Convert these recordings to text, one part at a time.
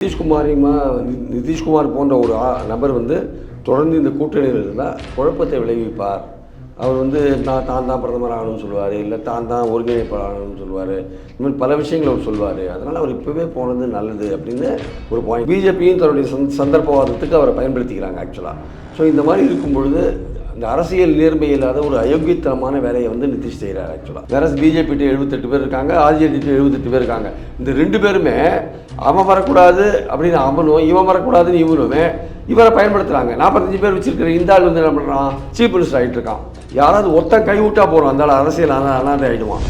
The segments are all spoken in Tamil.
நிதிஷ்குமாரிமா நிதிஷ்குமார் போன்ற ஒரு ஆ- நபர் வந்து தொடர்ந்து இந்த கூட்டணியில் இருந்தால் குழப்பத்தை விளைவிப்பார். அவர் வந்து நான் தான் தான் பிரதமர் ஆகணும்னு சொல்லுவார் இல்லை தான் தான் ஒருங்கிணைப்பாளர் ஆகணும்னு சொல்லுவார். இந்த மாதிரி பல விஷயங்கள் அவர் சொல்லுவார். அதனால் அவர் இப்போவே போனது நல்லது அப்படின்னு ஒரு பாயிண்ட் பிஜேபியும் தன்னுடைய சந்தர்ப்பவாதத்துக்கு அவரை பயன்படுத்திக்கிறாங்க ஆக்சுவலாக ஸோ இந்த மாதிரி இருக்கும் பொழுது இந்த அரசியல் நேர்மை இல்லாத ஒரு அயோக்கியத்தனமான வேலையை வந்து நிதிஷ் செய்கிறார் ஆக்சுவலாக வேற பிஜேபி எழுபத்தெட்டு பேர் இருக்காங்க ஆர்ஜேடி எழுபத்தெட்டு பேர் இருக்காங்க. இந்த ரெண்டு பேருமே அவன் வரக்கூடாது அப்படின்னு அவனும் இவன் வரக்கூடாதுன்னு இவனுமே இவரை பயன்படுத்துகிறாங்க நாற்பத்தஞ்சு பேர் வச்சிருக்கிற இந்த ஆள் வந்து என்ன பண்ணுறான் சீஃப் மினிஸ்டர் ஆகிட்டு இருக்கான். யாராவது ஒத்தன் கை விட்டா போகிறோம் அந்த ஆள் அரசியல் ஆனால் அனாதை ஆகிடுவான்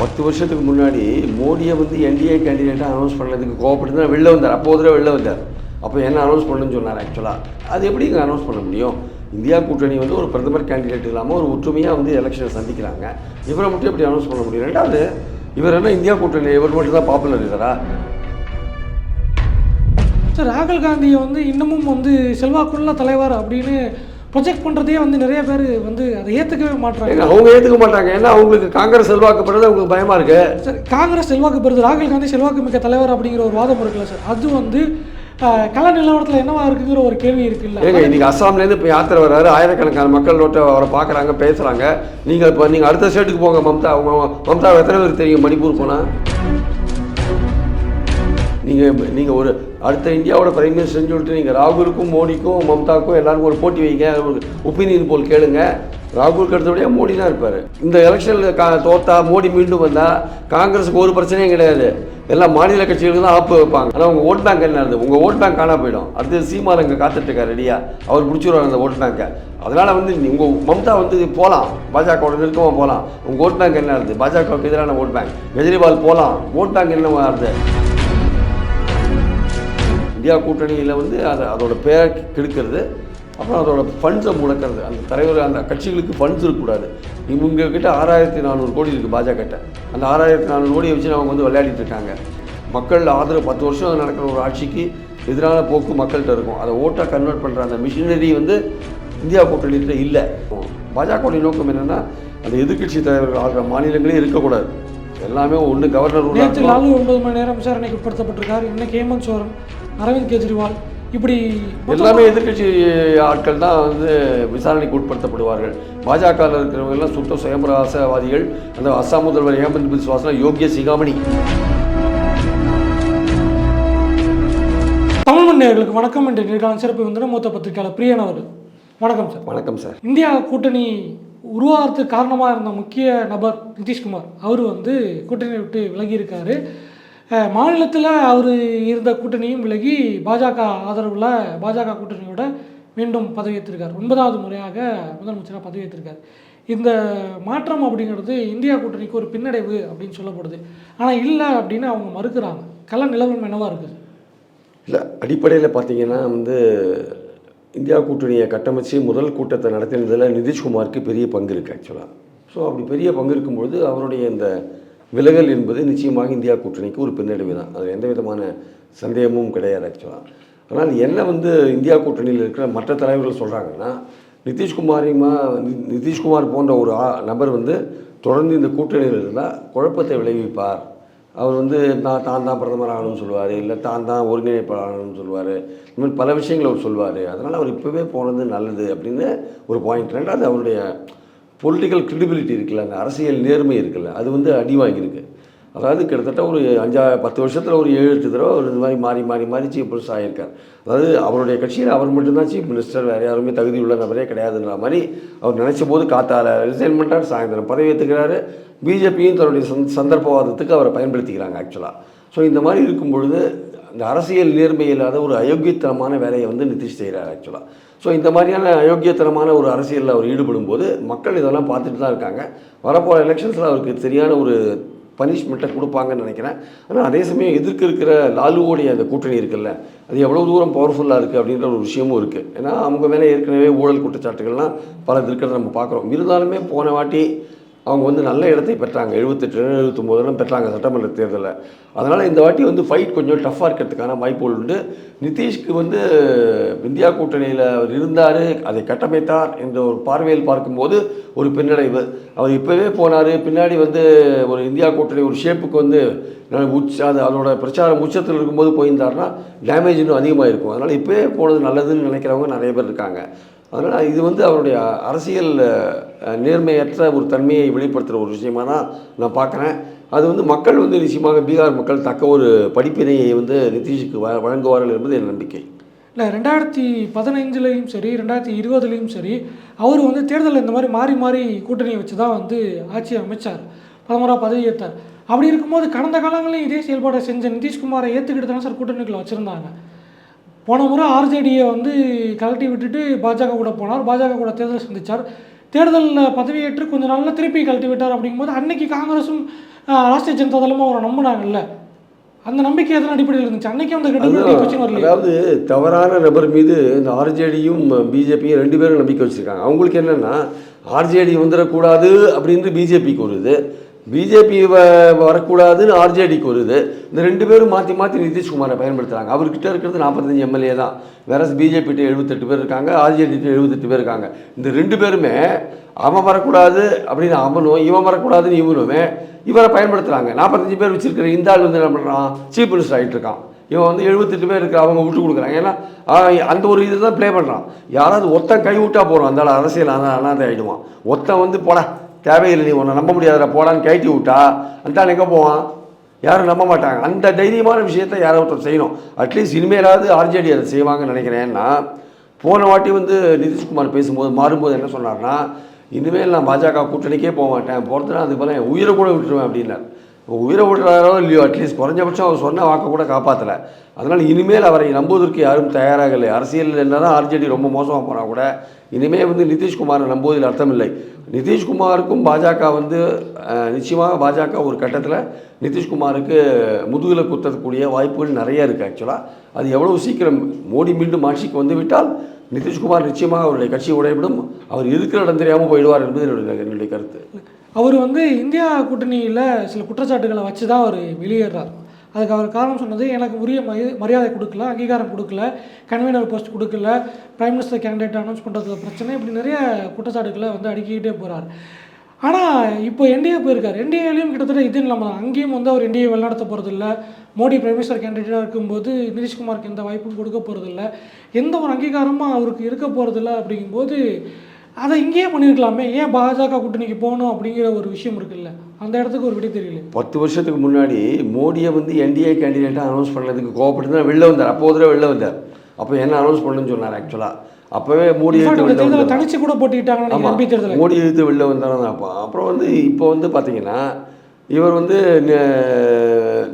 பத்து வருஷத்துக்கு முன்னாடி மோடியை வந்து என்டிஏ கேண்டிடேட்டாக அனௌன்ஸ் பண்ணதுக்கு கோவப்பட்டு தான் வெளில வந்தார். அப்போ தடவை வெளில வந்தார். அப்போ என்ன அனௌன்ஸ் பண்ணுன்னு சொன்னார் ஆக்சுவலாக அது எப்படி இங்கே அனௌன்ஸ் பண்ண முடியும்? இந்தியா கூட்டணி வந்து ஒரு பிரதமர் கேண்டிடேட் இல்லாமல் ஒரு ஒற்றுமையாக வந்து எலெக்ஷனை சந்திக்கிறாங்க. இவரை மட்டும் எப்படி அனௌன்ஸ் பண்ண முடியும்? ரெண்டாவது இவர் என்ன இந்தியா கூட்டணி இவர் மட்டும் தான் பாப்புலர் இருக்கிறா சார் ராகுல் காந்தியை வந்து இன்னமும் வந்து செல்வாக்குள்ள தலைவர் அப்படின்னு ப்ரொஜெக்ட் பண்ணுறதே வந்து நிறைய பேர் வந்து அதை ஏற்றுக்கவே மாட்றாங்க. ஏங்க அவங்க ஏற்றுக்க மாட்டாங்க. ஏன்னா அவங்களுக்கு காங்கிரஸ் செல்வாக்கப்படுறது அவங்களுக்கு பயமாக இருக்கு. சார் காங்கிரஸ் செல்வாக்கு பெறுது ராகுல் காந்தி செல்வாக்கு மிக்க தலைவர் அப்படிங்கிற ஒரு வாதம் இருக்குல்ல சார். அது வந்து ஆஹ், கள நிலவரத்தில் என்னவா இருக்குங்கிற ஒரு கேள்வி இருக்குல்ல. ஏங்க இன்னைக்கு அஸ்ஸாம்லேருந்து இப்போ யாத்திரை வர்றாரு ஆயிரக்கணக்கான மக்கள் நோட்டை அவரை பார்க்குறாங்க பேசுகிறாங்க நீங்கள் இப்போ நீங்கள் அடுத்த ஸ்டேட்டுக்கு போங்க மம்தா. அவங்க மம்தா எத்தனை பேருக்கு தெரியும் மணிப்பூர் போனால் நீங்கள் நீங்கள் ஒரு அடுத்த இந்தியாவோட பிரைம் மினிஸ்டர்னு சொல்லிட்டு நீங்கள் ராகுலுக்கும் மோடிக்கும் மம்தாக்கும் எல்லாருக்கும் ஒரு போட்டி வைங்க. ஒரு ஒப்பீனியன் போல் கேளுங்க. ராகுலுக்கு கடுத்தபடியாக மோடி தான் இருப்பார். இந்த எலெக்ஷனில் கா தோத்தா மோடி மீண்டும் வந்தால் காங்கிரஸுக்கு ஒரு பிரச்சனையும் கிடையாது. எல்லா மாநில கட்சிகளுக்கு தான் ஆப்பு வைப்பாங்க. ஆனால் உங்கள் ஓட் பேங்க் என்ன இருந்தது உங்கள் ஓட் பேங்க் காணா போயிடும். அடுத்து சீமான் அங்கே காத்துட்டு ரெடியாக அவர் பிடிச்சிருவார் அந்த ஓட் பேங்கை. அதனால் வந்து உங்கள் மம்தா வந்து போகலாம் பாஜகவோட நெருக்கமாக போகலாம் உங்கள் ஓட் பேங்க் என்ன இருந்தது பாஜகவுக்கு எதிரான ஓட் பேங்க். கெஜ்ரிவால் போகலாம் ஓட் பேங்க் என்ன இருந்தது இந்தியா கூட்டணியில் வந்து அதை அதோட பேரை கெடுக்கிறது. அப்புறம் அதோட ஃபண்ட்ஸை முடக்கிறது. அந்த தலைவர் அந்த கட்சிகளுக்கு ஃபண்ட்ஸ் இருக்கக்கூடாது. இவங்க கிட்ட ஆறாயிரத்தி நானூறு கோடி இருக்குது பாஜகட்ட. அந்த ஆறாயிரத்தி நானூறு கோடியை வச்சு அவங்க வந்து விளையாடிட்டு இருக்காங்க. மக்கள் ஆதரவு பத்து வருஷம் நடக்கிற ஒரு ஆட்சிக்கு எதிரான போக்கு மக்கள்கிட்ட இருக்கும். அதை ஓட்டாக கன்வெர்ட் பண்ணுற அந்த மிஷினரி வந்து இந்தியா கூட்டணியில் இல்லை. பாஜகவுடைய நோக்கம் என்னென்னா அந்த எதிர்க்கட்சி தலைவர்கள் ஆகிற மாநிலங்களே இருக்கக்கூடாது. எல்லாமே ஒன்று கவர்னர் நேற்று. லாலு ஒன்பது மணி நேரம் விசாரணைக்கு உட்படுத்தப்பட்டிருக்காரு. இன்னைக்கு ஹேமந்த் சோரன் அரவிந்த் கெஜ்ரிவால் இப்படி எல்லாமே எதிர்க்கட்சி ஆட்கள் தான் வந்து விசாரணைக்கு உட்படுத்தப்படுவார்கள். பாஜகவில் இருக்கிறவங்க எல்லாம் சுத்த சுயம்பிரகாசவாதிகள் அந்த அஸ்ஸாம் முதல்வர் ஹேமந்த் பிஸ்வாஸ்லாம் யோகிய சிகாமணி. தமிழ் மண்ணியர்களுக்கு வணக்கம் என்ற நேர்காணல் சிறப்பு வந்து மூத்த பத்திரிகையாளர் பிரியன் அவர்கள். வணக்கம் சார். வணக்கம் சார். இந்தியா கூட்டணி உருவாகிறதுக்கு காரணமாக இருந்த முக்கிய நபர் நிதிஷ்குமார். அவர் வந்து கூட்டணியை விட்டு விலகி இருக்காரு மாநிலத்தில் அவர் இருந்த கூட்டணியும் விலகி பாஜக ஆதரவில் பாஜக கூட்டணியோட மீண்டும் பதவியேற்றிருக்கார். ஒன்பதாவது முறையாக முதலமைச்சராக பதவியேற்றிருக்கார். இந்த மாற்றம் அப்படிங்கிறது இந்தியா கூட்டணிக்கு ஒரு பின்னடைவு அப்படின்னு சொல்லப்படுது. ஆனால் இல்லை அப்படின்னு அவங்க மறுக்கிறாங்க. கள நிலவரம் என்னவாக இருக்குது? இல்லை அடிப்படையில் பார்த்தீங்கன்னா வந்து இந்தியா கூட்டணியை கட்டமைச்சு முதல் கூட்டத்தை நடத்தினதில் நிதிஷ்குமாருக்கு பெரிய பங்கு இருக்குது ஆக்சுவலாக ஸோ அப்படி பெரிய பங்கு இருக்கும்பொழுது அவருடைய இந்த விலகல் என்பது நிச்சயமாக இந்தியா கூட்டணிக்கு ஒரு பின்னடைவு தான் அது எந்த விதமான சந்தேகமும் கிடையாது ஆக்சுவலாக ஆனால் என்ன வந்து இந்தியா கூட்டணியில் இருக்கிற மற்ற தலைவர்கள் சொல்கிறாங்கன்னா நிதிஷ்குமாரிமா நிதிஷ்குமார் போன்ற ஒரு ஆ- நபர் வந்து தொடர்ந்து இந்த கூட்டணியில் இருந்தால் குழப்பத்தை விளைவிப்பார். அவர் வந்து நான் தான் தான் பிரதமர் ஆகணும்னு சொல்லுவார் இல்லை தான் தான் ஒருங்கிணைப்பாளர் ஆகணும்னு சொல்லுவார். இந்த மாதிரி பல விஷயங்கள் அவர் சொல்லுவார் அதனால் அவர் இப்போவே போனது நல்லது அப்படின்னு ஒரு பாயிண்ட் ரெண்டாவது அவருடைய பொலிட்டிக்கல் credibility இருக்குல்ல அந்த அரசியல் நேர்மை இருக்குல்ல அது வந்து அடி வாங்கியிருக்கு. அதாவது கிட்டத்தட்ட ஒரு அஞ்சா பத்து வருஷத்தில் ஒரு ஏழு எட்டு தடவை அவர் இந்த மாதிரி மாறி மாறி மாறி சீஃப் மினிஸ்டர் ஆகியிருக்கார். அதாவது அவருடைய கட்சியில் அவர் மட்டும்தான் சீஃப் மினிஸ்டர் வேறு யாருமே தகுதி உள்ள நபரே கிடையாதுன்ற மாதிரி அவர் நினச்ச போது காத்தால ரிசைன் பண்ணுறாரு சாயந்தரம் பதவி ஏற்றுக்கிறாரு பிஜேபியும் தன்னுடைய சந் சந்தர்ப்பவாதத்துக்கு அவரை பயன்படுத்திக்கிறாங்க ஆக்சுவலாக ஸோ இந்த மாதிரி இருக்கும் பொழுது அந்த அரசியல் நேர்மை இல்லாத ஒரு அயோக்கியத்தனமான வேலையை வந்து நிதிஷ் செய்கிறார் ஆக்சுவலாக ஸோ இந்த மாதிரியான அயோக்கியத்தனமான ஒரு அரசியலில் அவர் ஈடுபடும் போது மக்கள் இதெல்லாம் பார்த்துட்டு தான் இருக்காங்க. வரப்போகிற எலெக்ஷன்ஸில் அவருக்கு சரியான ஒரு பனிஷ்மெண்ட்டை கொடுப்பாங்கன்னு நினைக்கிறேன். ஆனால் அதே சமயம் எதிர்க்க இருக்கிற லாலுவோடைய அந்த கூட்டணி இருக்குல்ல அது எவ்வளோ தூரம் பவர்ஃபுல்லாக இருக்குது அப்படின்ற ஒரு விஷயமும் இருக்குது ஏன்னா அவங்க மேலே ஏற்கனவே ஊழல் குற்றச்சாட்டுகள்லாம் பல இருக்கிறத நம்ம பார்க்குறோம். இருந்தாலுமே போன வாட்டி அவங்க வந்து நல்ல இடத்தை பெற்றாங்க. எழுபத்தெட்டு எழுபத்தொம்போது இடம் பெற்றாங்க சட்டமன்ற தேர்தலில். அதனால் இந்த வாட்டி வந்து ஃபைட் கொஞ்சம் டஃப்பாக இருக்கிறதுக்கான வாய்ப்புகள் உண்டு. நிதிஷ்க்கு வந்து இந்தியா கூட்டணியில் அவர் இருந்தார் அதை கட்டமைத்தார் என்ற ஒரு பார்வையில் பார்க்கும்போது ஒரு பின்னடைவு. அவர் இப்போவே போனார். பின்னாடி வந்து ஒரு இந்தியா கூட்டணி ஒரு ஷேப்புக்கு வந்து உச்ச அது அதோட பிரச்சாரம் உச்சத்தில் இருக்கும்போது போயிருந்தாருன்னா டேமேஜ் இன்னும் அதிகமாக இருக்கும் அதனால் இப்போவே போனது நல்லதுன்னு நினைக்கிறவங்க நிறைய பேர் இருக்காங்க. அதனால் இது வந்து அவருடைய அரசியல் நேர்மையற்ற ஒரு தன்மையை வெளிப்படுத்துகிற ஒரு விஷயமா தான் நான் பார்க்குறேன். அது வந்து மக்கள் வந்து நிச்சயமாக பீகார் மக்கள் தக்க ஒரு படிப்பினையை வந்து நிதிஷுக்கு வ வழங்குவார்கள் என்பது என் நம்பிக்கை. இல்லை ரெண்டாயிரத்தி பதினைஞ்சுலேயும் சரி ரெண்டாயிரத்தி இருபதுலேயும் சரி அவர் வந்து தேர்தலில் இந்த மாதிரி மாறி மாறி கூட்டணியை வச்சு தான் வந்து ஆட்சி அமைச்சார். பிரதமராக பதவியேற்றார் அப்படி இருக்கும்போது கடந்த காலங்களிலும் இதே செயல்பாடை செஞ்ச நிதிஷ்குமாரை ஏற்றுக்கிட்டு தானே சார் கூட்டணிக்குள்ள வச்சுருந்தாங்க. போன முறை ஆர்ஜேடியை வந்து கழட்டி விட்டுட்டு பாஜக கூட போனார். பாஜக கூட தேர்தல் சந்திச்சார். தேர்தலில் பதவியேற்று கொஞ்ச நாள்ல திருப்பி கழட்டி விட்டார் அப்படிங்கும்போது அன்னைக்கு காங்கிரஸும் ராஷ்டிரிய ஜனதா தளமும் அவரை நம்பினாங்கல்ல. அந்த நம்பிக்கை எதன் அடிப்படையில் இருந்துச்சு? அன்னைக்கு அந்த கொஸ்டின் வரலையே. அதாவது தவறான நபர் மீது இந்த ஆர்ஜேடியும் பிஜேபியும் ரெண்டு பேரும் நம்பிக்கை வச்சுருக்காங்க. அவங்களுக்கு என்னென்னா ஆர்ஜேடி வந்துடக்கூடாது அப்படின்னு பிஜேபிக்கு ஒரு இது பிஜேபி வரக்கூடாதுன்னு ஆர்ஜேடிக்கு ஒரு இது இந்த ரெண்டு பேரும் மாற்றி மாற்றி நிதிஷ்குமாரை பயன்படுத்துகிறாங்க அவர்கிட்ட இருக்கிறது நாற்பத்தஞ்சு எம்எல்ஏ தான். வேற பிஜேபிகிட்ட எழுபத்தெட்டு பேர் இருக்காங்க ஆர்ஜேடிகிட்ட எழுபத்தெட்டு பேர் இருக்காங்க. இந்த ரெண்டு பேருமே அவன் வரக்கூடாது அப்படின்னு அவனும் இவன் வரக்கூடாதுன்னு இவனுமே இவரை பயன்படுத்துகிறாங்க நாற்பத்தஞ்சு பேர் வச்சிருக்கிற இந்த ஆள் வந்து என்ன பண்ணுறான் சீஃப் மினிஸ்டர் ஆகிட்டு இருக்கான். இவன் வந்து எழுபத்தெட்டு பேர் இருக்கிற அவங்க விட்டு கொடுக்குறாங்க ஏன்னா அந்த ஒரு இது தான் ப்ளே பண்ணுறான் யாராவது ஒத்தன் கை விட்டா போகிறோம் அந்த அரசியல் அனா அனாதை ஆகிடுவான் ஒத்தன் வந்து போட. தேவையில்லை நீ உன்னை நம்ப முடியாத போடான்னு கேட்டி விட்டா அந்த எங்கே போவான்? யாரும் நம்ப மாட்டாங்க. அந்த தைரியமான விஷயத்தை யாரோ ஒருத்தர் செய்யணும். அட்லீஸ்ட் இனிமேலாவது ஆர்ஜேடி அதை செய்வாங்கன்னு நினைக்கிறேன்னா போன வாட்டி வந்து நிதிஷ்குமார் பேசும்போது மாறும்போது என்ன சொன்னார்னா இனிமேல் நான் பாஜக கூட்டணிக்கே போக மாட்டேன். போகிறதுனா அதுக்கு பதிலாக உயிரை கூட விட்டுருவேன் அப்படின்னார். உயிரை விடுறாரோ இல்லையோ அட்லீஸ்ட் குறைஞ்சபட்சம் அவர் சொன்ன வாக்கை கூட காப்பாற்றலை அதனால் இனிமேல் அவரை நம்புவதற்கு யாரும் தயாராகலை. அரசியலில் அரசியல் என்ன தான் ஆர்ஜேடி ரொம்ப மோசமாக போனால் கூட இனிமேல் வந்து நிதிஷ்குமாரை நம்புவதில் அர்த்தமில்லை. நிதிஷ்குமாருக்கும் பாஜக வந்து நிச்சயமாக பாஜக ஒரு கட்டத்தில் நிதிஷ்குமாருக்கு முதுகில் குத்தக்கூடிய வாய்ப்புகள் நிறைய இருக்குது ஆக்சுவலாக அது எவ்வளோ சீக்கிரம் மோடி மீண்டும் ஆட்சிக்கு வந்து விட்டால் நிதிஷ்குமார் நிச்சயமாக அவருடைய கட்சி உடையவிடும் அவர் இருக்கிற இடம் தெரியாமல் போயிடுவார் என்பது என்னுடைய என்னுடைய கருத்து. அவர் வந்து இந்தியா கூட்டணியில் சில குற்றச்சாட்டுகளை வச்சு தான் அவர் வெளியேறார். அதுக்கு அவர் காரணம் சொன்னது எனக்கு உரிய மரியாதை கொடுக்கல அங்கீகாரம் கொடுக்கல கன்வீனர் போஸ்ட் கொடுக்கல பிரைம் மினிஸ்டர் கேண்டிடேட் அனௌன்ஸ் பண்ணுறதுல பிரச்சனை இப்படி நிறைய குற்றச்சாட்டுகளை வந்து அடுக்கிக்கிட்டே போகிறார் ஆனால் இப்போ என்டிஏ போயிருக்கார். என்டிஏலையும் கிட்டத்தட்ட இது இல்லாமல் தான். அங்கேயும் வந்து அவர் என்டிஏ வெளிநடத்த போகிறதில்ல மோடி பிரைம் மினிஸ்டர் கேண்டிடேட்டாக இருக்கும்போது நிதிஷ்குமாருக்கு எந்த வாய்ப்பும் கொடுக்க போகிறதில்ல எந்த ஒரு அங்கீகாரமும் அவருக்கு இருக்க போகிறதில்ல அப்படிங்கும்போது அதை இங்கேயே பண்ணியிருக்கலாமே. ஏன் பாஜக கூட்டணிக்கு போகணும் அப்படிங்கிற ஒரு விஷயம் இருக்குல்ல? அந்த இடத்துக்கு ஒரு விடை தெரியல. பத்து வருஷத்துக்கு முன்னாடி மோடியை வந்து என்டிஏ கேண்டிடேட்டாக அனௌன்ஸ் பண்ணதுக்கு கோவப்பட்டு தான் வெளில வந்தார். அப்போ தடவை வெளில வந்தார். அப்போ என்ன அனௌன்ஸ் பண்ணுன்னு சொன்னார் ஆக்சுவலாக அப்போவே மோடி வந்தார். தனிச்சு கூட போட்டிட்டாங்க மோடி எடுத்து வெளில வந்தார் தான் அப்போ. அப்புறம் வந்து இப்போ வந்து பார்த்தீங்கன்னா இவர் வந்து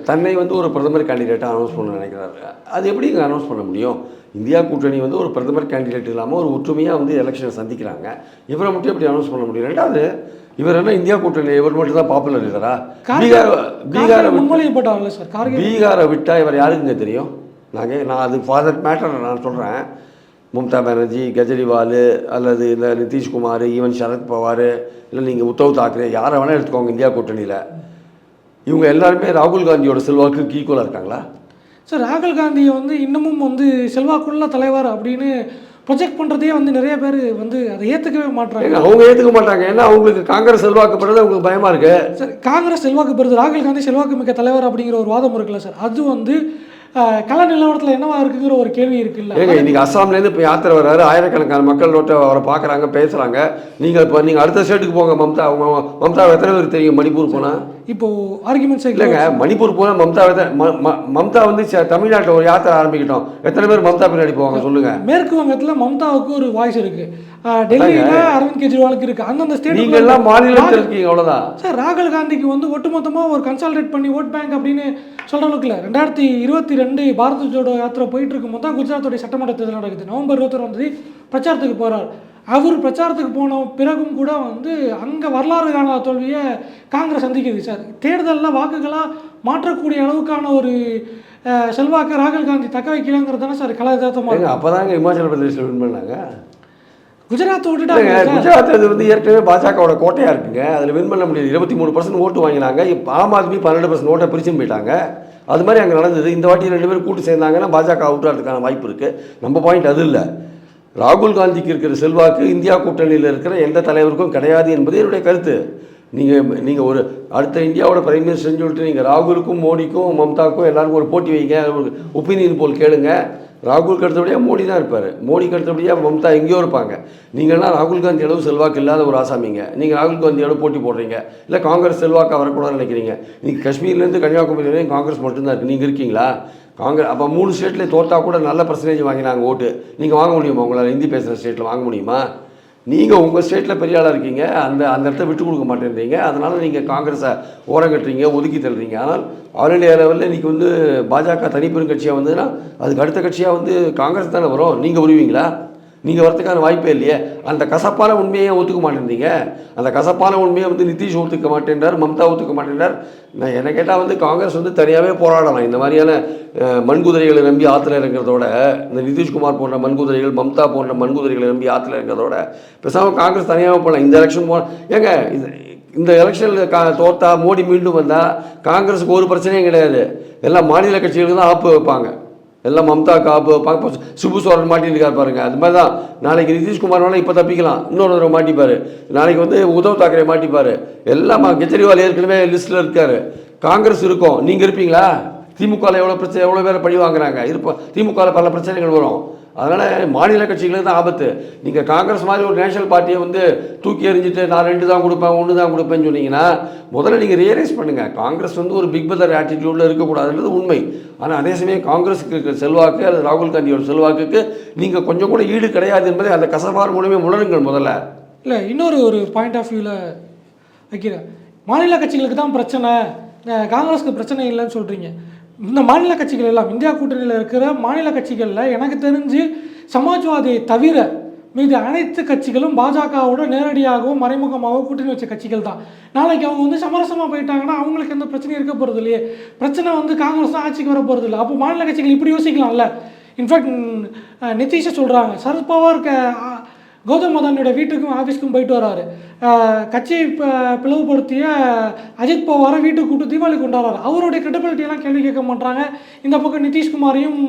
தன்னை வந்து ஒரு பிரதமர் கேண்டிடேட்டாக அனௌன்ஸ் பண்ண நினைக்கிறாரு. அது எப்படி இங்கே அனௌன்ஸ் பண்ண முடியும்? இந்தியா கூட்டணி வந்து ஒரு பிரதமர் கேண்டிடேட் இல்லாமல் ஒரு ஒற்றுமையாக வந்து எலெக்ஷனை சந்திக்கிறாங்க. இவரை மட்டும் எப்படி அனௌன்ஸ் பண்ண முடியும்? ரெண்டாவது இவர் என்ன இந்தியா கூட்டணி இவர் மட்டும் தான் பாப்புலர் லீடரா பீகார் பீகாரை முன்மொழியப்பட்டாங்கல்ல சார்? பீகாரை விட்டால் இவர் யாருக்குங்க தெரியும்? நாங்கள் நான் அது ஃபாதர் மேட்டர் நான் சொல்கிறேன் மம்தா பானர்ஜி கெஜ்ரிவால் அல்லது இந்த நிதிஷ்குமார் ஈவன் சரத் பவார் இல்லை நீங்கள் உத்தவ் தாக்கரே யாரை வேணால் எடுத்துக்கோங்க இந்தியா கூட்டணியில். இவங்க எல்லாருமே ராகுல் காந்தியோட செல்வாக்கு ஈக்குவலாக இருக்காங்களா? சார் ராகுல் காந்தியை வந்து இன்னமும் வந்து செல்வாக்குள்ள தலைவர் அப்படின்னு ப்ரொஜெக்ட் பண்ணுறதே வந்து நிறைய பேர் வந்து அதை ஏற்றுக்கவே மாட்றாங்க. ஏங்க அவங்க ஏற்றுக்க மாட்டாங்க. ஏன்னா அவங்களுக்கு காங்கிரஸ் செல்வாக்குப்படுறது அவங்களுக்கு பயமாக இருக்கு. சார் காங்கிரஸ் செல்வாக்கு பெறுது ராகுல் காந்தி செல்வாக்கு மிக்க தலைவர் அப்படிங்கிற ஒரு வாதம் இருக்குல்ல சார் அது வந்து கள நிலவரத்தில் என்னவா இருக்குங்கிற ஒரு கேள்வி இருக்குல்ல. ஏங்க இன்னைக்கு அஸ்ஸாம்லேருந்து இப்போ யாத்திரை வர்றாரு ஆயிரக்கணக்கான மக்கள் நோட்டை அவரை பார்க்குறாங்க பேசுகிறாங்க நீங்கள் இப்போ நீங்கள் அடுத்த ஸ்டேட்டுக்கு போங்க மம்தா அவங்க மம்தா எத்தனை பேருக்கு தெரியும் மணிப்பூர் போனால் இப்போ ஆர்குமெண்ட்ஸ் இல்லைங்க மணிப்பூர் போனால் மம்தா மம்தா வந்து தமிழ்நாட்டில் ஒரு யாத்திரை ஆரம்பிக்கிட்டோம். எத்தனை பேர் மம்தா பின்னாடி போவாங்க சொல்லுங்க. மேற்கு வங்கத்தில் மம்தாவுக்கு ஒரு வாய்ஸ் இருக்கு. அஹ், டெல்லியில அரவிந்த் கெஜ்ரிவாலுக்கு இருக்கு. அந்தந்த நீங்க ஸ்டேட் எல்லாம் மாநிலத்தில் இருக்கீங்க அவ்வளோதான் சார் ராகுல் காந்திக்கு வந்து ஒட்டுமொத்தமாக ஒரு கன்சால்டேட் பண்ணி ஓட் பேங்க் அப்படின்னு சொல்கிற அளவுக்கு இல்லை. ரெண்டாயிரத்தி இருபத்தி ரெண்டு பாரத் ஜோடோ யாத்திரை போயிட்டு இருக்கும்போது தான் குஜராத்தோடைய சட்டமன்ற தேர்தல் நடக்குது. நவம்பர் இருபத்தொரு தேதி பிரச்சாரத்துக்கு போகிறார் அவர் பிரச்சாரத்துக்கு போன பிறகும் கூட வந்து அங்கே வரலாறு காணாத தோல்வியை காங்கிரஸ் சந்திக்குது சார். தேர்தலில் வாக்குகளாக மாற்றக்கூடிய அளவுக்கான ஒரு செல்வாக்கை ராகுல் காந்தி தக்க வைக்கலங்கிறது தானே சார் கலாச்சாரமாக ஏங்க அப்போதாங்க இமாச்சல பிரதேசில் வின் பண்ணாங்க. குஜராத் விட்டுட்டாங்க. குஜராத் அது வந்து ஏற்கனவே பாஜகவோட கோட்டையாக இருக்குங்க. அதில் வின் பண்ண முடியாது இருபத்தி மூணு பர்சன்ட் ஓட்டு வாங்கினாங்க. இப்போ ஆம் ஆத்மி பன்னெண்டு பர்சன்ட் ஓட்டை பிரிச்சுன்னு போயிட்டாங்க. அது மாதிரி அங்கே நடந்தது. இந்த வாட்டி ரெண்டு பேரும் கூட்டு சேர்ந்தாங்கன்னா பாஜக அவுட் ஆகிறதுக்கான வாய்ப்பு இருக்குது நம்ம பாயிண்ட் அது இல்லை. ராகுல் காந்திக்கு இருக்கிற செல்வாக்கு இந்தியா கூட்டணியில் இருக்கிற எந்த தலைவருக்கும் கிடையாது என்பது என்னுடைய கருத்து. நீங்கள் நீங்கள் ஒரு அடுத்த இந்தியாவோட பிரைம் மினிஸ்டர்னு சொல்லிட்டு நீங்கள் ராகுலுக்கும் மோடிக்கும் மம்தாக்கும் எல்லாருக்கும் ஒரு போட்டி வைங்க. ஒரு ஒப்பீனியன் போல் கேளுங்க. ராகுலுக்கு அடுத்தபடியாக மோடி தான் இருப்பார். மோடிக்கு அடுத்தபடியாக மம்தா எங்கேயோ இருப்பாங்க. நீங்கள்லாம் ராகுல் காந்தி அளவு செல்வாக்கு இல்லாத ஒரு ஆசாமிங்க. நீங்கள் ராகுல் காந்தியோட போட்டி போடுறீங்க. இல்லை காங்கிரஸ் செல்வாக்காக வரக்கூடாதுன்னு நினைக்கிறீங்க. நீங்கள் காஷ்மீர்லேருந்து கன்னியாகுமரி வரையும் காங்கிரஸ் மட்டும்தான் இருக்குது நீங்கள் இருக்கீங்களா? காங்கிரஸ் அப்போ மூணு ஸ்டேட்லேயே தோற்றா கூட நல்ல பர்சன்டேஜ் வாங்கினாங்க ஓட்டு. நீங்கள் வாங்க முடியுமா? உங்களால் ஹிந்தி பேசுகிற ஸ்டேட்டில் வாங்க முடியுமா? நீங்கள் உங்கள் ஸ்டேட்டில் பெரிய ஆளாக இருக்கீங்க. அந்த அந்த இடத்த விட்டு கொடுக்க மாட்டேன்றீங்க. அதனால் நீங்கள் காங்கிரஸை ஓரங்கட்டுறீங்க ஒதுக்கி தள்ளுறீங்க. ஆனால் ஆல் இண்டியா லெவலில் இன்றைக்கி வந்து பாஜக தனிப்பெரும் கட்சியாக வந்ததுன்னா அதுக்கு அடுத்த கட்சியாக வந்து காங்கிரஸ் தானே வரும். நீங்கள் வருவீங்களா நீங்கள் வரதுக்கான வாய்ப்பே இல்லையே. அந்த கசப்பான உண்மையை ஒத்துக்க மாட்டேன்றீங்க? அந்த கசப்பான உண்மையை வந்து நிதிஷ் ஒத்துக்க மாட்டேன்றார் மம்தா ஒத்துக்க மாட்டேன்றார். நான் என்ன கேட்டால் வந்து காங்கிரஸ் வந்து தனியாகவே போராடலாம். இந்த மாதிரியான மண்குதிரைகளை நம்பி ஆற்றுல இறங்குறதோட இந்த நிதிஷ்குமார் போன்ற மண்குதிரைகள் மம்தா போன்ற மண்குதிரைகளை நம்பி ஆற்றுல இறங்குறதோட பேசாமல் காங்கிரஸ் தனியாகவே போகலாம் இந்த எலெக்ஷன் போ ஏங்க இது இந்த எலெக்ஷனில் கா தோத்தா மோடி மீண்டும் வந்தால் காங்கிரஸுக்கு ஒரு பிரச்சனையும் கிடையாது. எல்லாம் மாநில கட்சிகளுக்கு தான் ஆப்பு வைப்பாங்க. எல்லாம் மம்தா காப்பு பார்ப்போம் இப்போ சிபு சோரன் மாட்டிருக்காரு பாருங்கள் அது மாதிரி தான் நாளைக்கு நிதிஷ்குமார் வேணால் இப்போ தப்பிக்கலாம். இன்னொரு தடவை மாட்டிப்பார். நாளைக்கு வந்து உத்தவ் தாக்கரே மாட்டிப்பார். எல்லாம் கெஜ்ரிவால் ஏற்கனவே லிஸ்ட்டில் இருக்கார். காங்கிரஸ் இருக்கும். நீங்கள் இருப்பீங்களா? திமுகவில் எவ்வளோ பிரச்சனை எவ்வளோ பேர் பழி வாங்குறாங்க? இருப்போம் திமுகவில் பல பிரச்சனைகள் வரும். அதனால் மாநில கட்சிகளுக்கு தான் ஆபத்து. நீங்கள் காங்கிரஸ் மாதிரி ஒரு நேஷனல் பார்ட்டியை வந்து தூக்கி எறிஞ்சிட்டு நான் ரெண்டு தான் கொடுப்பேன் ஒன்று தான் கொடுப்பேன்னு சொன்னீங்கன்னா முதல்ல நீங்கள் ரியலைஸ் பண்ணுங்கள் காங்கிரஸ் வந்து ஒரு பிக் பதர் ஆட்டிடியூடில் இருக்கக்கூடாதுன்றது உண்மை. ஆனால் அதே சமயம் காங்கிரஸுக்கு இருக்கிற செல்வாக்கு அல்லது ராகுல் காந்தியோட செல்வாக்குக்கு நீங்கள் கொஞ்சம் கூட ஈடு கிடையாது என்பதை அந்த கசபார் மூலமே உணருங்கள் முதல்ல. இல்லை இன்னொரு ஒரு பாயிண்ட் ஆஃப் வியூவில் வைக்கிறேன். மாநில கட்சிகளுக்கு தான் பிரச்சனை. காங்கிரஸுக்கு பிரச்சனை இல்லைன்னு சொல்கிறீங்க இந்த மாநில கட்சிகள் எல்லாம் இந்தியா கூட்டணியில் இருக்கிற மாநில கட்சிகளில் எனக்கு தெரிஞ்சு சமாஜ்வாதியை தவிர மீது அனைத்து கட்சிகளும் பாஜகவோட நேரடியாகவும் மறைமுகமாகவும் கூட்டணி வச்ச கட்சிகள் தான். நாளைக்கு அவங்க வந்து சமரசமாக போயிட்டாங்கன்னா அவங்களுக்கு எந்த பிரச்சனையும் இருக்க போகிறது இல்லையே. பிரச்சனை வந்து காங்கிரஸ் தான் ஆட்சிக்கு வர போகிறது இல்லை. அப்போ மாநில கட்சிகள் இப்படி யோசிக்கலாம்ல? இன்ஃபேக்ட் நிதிஷை சொல்கிறாங்க சரத்பவார் கௌதம் மதானோட வீட்டுக்கும் ஆஃபீஸ்க்கும் போயிட்டு வராரு. கட்சியை பிளவுபடுத்திய அஜித் பவாரை வீட்டுக்கு கூப்பிட்டு தீபாவளி கொண்டாடுறாரு. அவருடைய கிரெடிபிலிட்டியெல்லாம் கேள்வி கேட்க மாட்டாங்க. இந்த பக்கம் நிதிஷ்குமாரையும்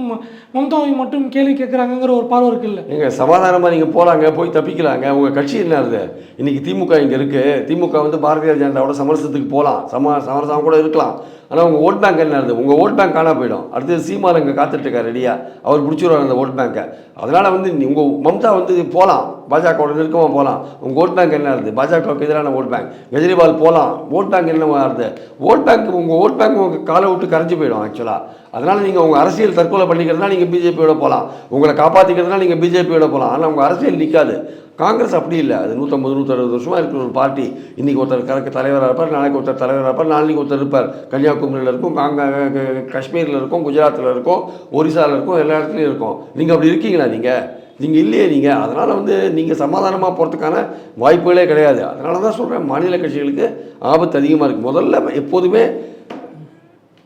மம்தாவையும் மட்டும் கேள்வி கேட்குறாங்கங்கிற ஒரு பார்வை இருக்குல்ல நீங்கள் சமாதானமாக நீங்கள் போகிறாங்க போய் தப்பிக்கலாங்க. உங்கள் கட்சி என்ன இருது இன்னைக்கு திமுக இங்கே இருக்குது திமுக வந்து பாரதிய ஜனதாவோட சமரசத்துக்கு போகலாம் சம சமரசம் கூட இருக்கலாம். ஆனால் உங்கள் ஓட் பேங்க் என்ன இருந்தது உங்கள் ஓட் பேங்க் காணா போயிடும். அடுத்தது சீமான் இங்கே காத்துட்ருக்கார் ரெடியாக அவர் பிடிச்சிருவார் அந்த ஓட் பேங்க்கை அதனால் வந்து உங்கள் மம்தா வந்து போகலாம் பாஜகவோட நெருக்கமாக போகலாம் உங்கள் ஓட் பேங்க் என்ன இருந்தது பாஜகவுக்கு எதிரான ஓட் பேங்க். கெஜ்ரிவால் போகலாம் ஓட் பேங்க் என்ன இருந்தது ஓட் பேங்க் உங்கள் ஓட் பேங்க் உங்கள் காலை விட்டு கரைஞ்சு போயிடும் ஆக்சுவலாக அதனால் நீங்கள் உங்கள் அரசியல் தற்கொலை பண்ணிக்கிறதுனா நீங்கள் பிஜேபியோட போகலாம் உங்களை காப்பாற்றிக்கிறதுனா நீங்கள் பிஜேபியோட போகலாம் ஆனால் உங்கள் அரசியல் நிற்காது காங்கிரஸ் அப்படி இல்லை. அது நூற்றம்பது நூற்றறுபது வருஷமாக இருக்கிற ஒரு பார்ட்டி. இன்றைக்கி ஒருத்தர் கணக்கு தலைவராக இருப்பார் நாளைக்கு ஒருத்தர் தலைவராக இருப்பார் நாளைக்கு ஒருத்தர் இருப்பார். கன்னியாகுமரியில் இருக்கும் காங்க க- காஷ்மீரில் இருக்கும் குஜராத்தில் இருக்கும் ஒரிசாவில் இருக்கும் எல்லா இடத்துலையும் இருக்கும். நீங்கள் அப்படி இருக்கீங்களா நீங்கள் நீங்கள் இல்லையே நீங்கள் அதனால் வந்து நீங்கள் சமாதானமாக போகிறதுக்கான வாய்ப்புகளே கிடையாது. அதனால தான் சொல்கிறேன் மாநில கட்சிகளுக்கு ஆபத்து அதிகமாக இருக்குது முதல்ல எப்போதுமே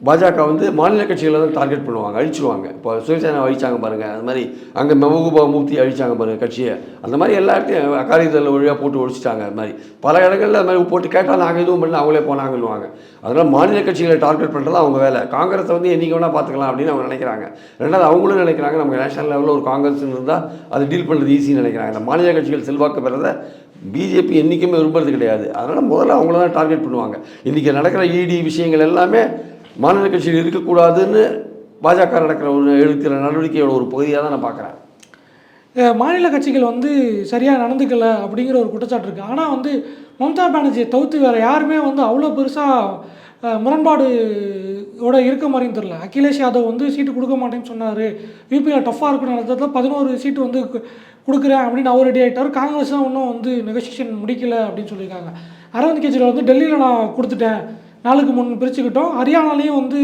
பாஜக வந்து மாநில கட்சிகளை தான் டார்கெட் பண்ணுவாங்க அழிச்சிருவாங்க. இப்போ சிவசேனா அழிச்சாங்க பாருங்கள் அது மாதிரி அங்கே மெஹபூபா மூர்த்தி அழிச்சாங்க பாருங்கள் கட்சியை. அந்த மாதிரி எல்லா இடத்தையும் அகாரிதல் வழியாக போட்டு ஒழிச்சிட்டாங்க அது மாதிரி. பல இடங்களில் அது மாதிரி போட்டு கேட்டால் நாங்கள் எதுவும் பண்ணல அவங்களே போனாங்கன்னுவாங்க. அதனால் மாநில கட்சிகளை டார்கெட் பண்ணுறது அவங்க வேலை. காங்கிரஸை வந்து என்றைக்கு வேணால் பார்த்துக்கலாம் அப்படின்னு அவங்க நினைக்கிறாங்க. ரெண்டாவது அவங்களும் நினைக்கிறாங்க நமக்கு நேஷனல் லெவலில் ஒரு காங்கிரஸ் இருந்தால் அதை டீல் பண்ணுறது ஈஸின்னு நினைக்கிறாங்க. இந்த மாநில கட்சிகள் செல்வாக்கு பெறதை பிஜேபி என்றைக்குமே விரும்புறது கிடையாது. அதனால் முதல்ல அவங்கள தான் டார்கெட் பண்ணுவாங்க. இன்றைக்கி நடக்கிற இடி விஷயங்கள் எல்லாமே மாநில கட்சியில் இருக்கக்கூடாதுன்னு பாஜக நடக்கிற ஒரு எடுக்கிற நடவடிக்கையோட ஒரு பகுதியாக தான் நான் பார்க்குறேன். மாநில கட்சிகள் வந்து சரியாக நடந்துக்கல அப்படிங்கிற ஒரு குற்றச்சாட்டு இருக்குது ஆனால் வந்து மம்தா பானர்ஜியை தவிர்த்து வேறு யாருமே வந்து அவ்வளோ பெருசாக முரண்பாடு ஓட இருக்க மாதிரியும் தெரில அகிலேஷ் யாதவ் வந்து சீட்டு கொடுக்க மாட்டேன்னு சொன்னார். யூபியில் டஃப்பாக இருக்குன்னு நடந்ததில் பதினோரு சீட்டு வந்து கொடுக்குறேன் அப்படின்னு அவர் ரெடி ஆகிட்டார் காங்கிரஸ் தான் இன்னும் வந்து நெகோசியேஷன் முடிக்கலை அப்படின்னு சொல்லியிருக்காங்க. அரவிந்த் கெஜ்ரிவால் வந்து டெல்லியில் நான் கொடுத்துட்டேன். நாளுக்கு முன் பிரிச்சுக்கிட்டோம். ஹரியானாலையும் வந்து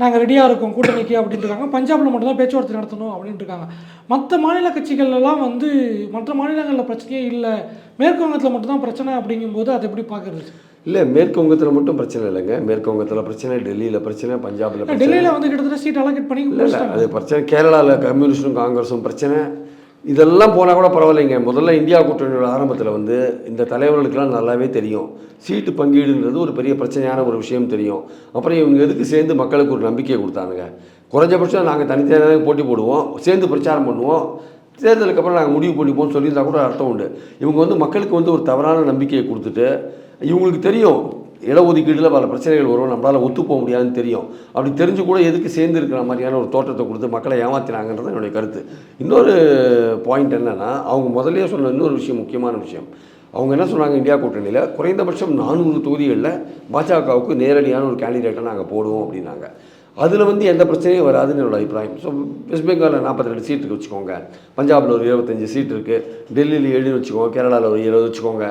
நாங்கள் ரெடியாக இருக்கோம். கூட்டணிக்கு அப்படின்ட்டு இருக்காங்க. பஞ்சாபில் மட்டும்தான் பேச்சுவார்த்தை நடத்தணும் அப்படின்ட்டு இருக்காங்க. மற்ற மாநில கட்சிகள் எல்லாம் வந்து மற்ற மாநிலங்களில் பிரச்சனையே இல்லை. மேற்கு வங்கத்தில் மட்டும்தான் பிரச்சனை அப்படிங்கும்போது அதை எப்படி பார்க்குறது? இல்லை மேற்கு வங்கத்தில் மட்டும் பிரச்சனை இல்லைங்க. மேற்கு வங்கத்தில் பிரச்சனை டெல்லியில் பிரச்சனை பஞ்சாபில் டெல்லியில் வந்து கிட்டத்தட்ட சீட் அலோகேட் பண்ணி இல்லை. அது பிரச்சனை. கேரளாவில் கம்யூனிஸ்டும் காங்கிரஸும் பிரச்சனை. இதெல்லாம் போனால் கூட பரவாயில்லைங்க. முதல்ல இந்தியா கூட்டணியோட ஆரம்பத்தில் வந்து இந்த தலைவர்களுக்கெல்லாம் நல்லாவே தெரியும். சீட்டு பங்கீடுன்றது ஒரு பெரிய பிரச்சனையான ஒரு விஷயம் தெரியும். அப்புறம் இவங்க எதுக்கு சேர்ந்து மக்களுக்கு ஒரு நம்பிக்கையை கொடுத்தானுங்க? குறைஞ்சபட்சம் நாங்கள் தனித்தனியாக போட்டி போடுவோம். சேர்ந்து பிரச்சாரம் பண்ணுவோம். தேர்தலுக்கு அப்புறம் நாங்கள் முடிவு பண்ணிப்போம்னு சொல்லியிருந்தா கூட அர்த்தம் உண்டு. இவங்க வந்து மக்களுக்கு வந்து ஒரு தவறான நம்பிக்கையை கொடுத்துட்டு இவங்களுக்கு தெரியும். இடஒதுக்கீட்டில் பல பிரச்சனைகள் வரும். நம்மளால் ஒத்து போக முடியாதுன்னு தெரியும். அப்படி தெரிஞ்சு கூட எதுக்கு சேர்ந்து இருக்கிற மாதிரியான ஒரு தோற்றத்தை கொடுத்து மக்களை ஏமாத்தினாங்கன்றது என்னுடைய கருத்து. இன்னொரு பாயிண்ட் என்னென்னா அவங்க முதலே சொன்ன இன்னொரு விஷயம் முக்கியமான விஷயம். அவங்க என்ன சொன்னாங்க இந்தியா கூட்டணியில்? குறைந்தபட்சம் நானூறு தொகுதிகளில் பாஜகவுக்கு நேரடியான ஒரு கேண்டிடேட்டை நாங்கள் போடுவோம் அப்படின்னாங்க. அதில் வந்து எந்த பிரச்சனையும் வராதுன்னு என்னோட அபிப்பிராயம். ஸோ வெஸ்ட் பெங்காலில் நாற்பத்தி ரெண்டு சீட்டுக்கு வச்சுக்கோங்க. பஞ்சாபில் ஒரு இருபத்தஞ்சி சீட் இருக்குது டெல்லியில் ஏழு வச்சுக்கோங்க. கேரளாவில் ஒரு இருபது வச்சுக்கோங்க.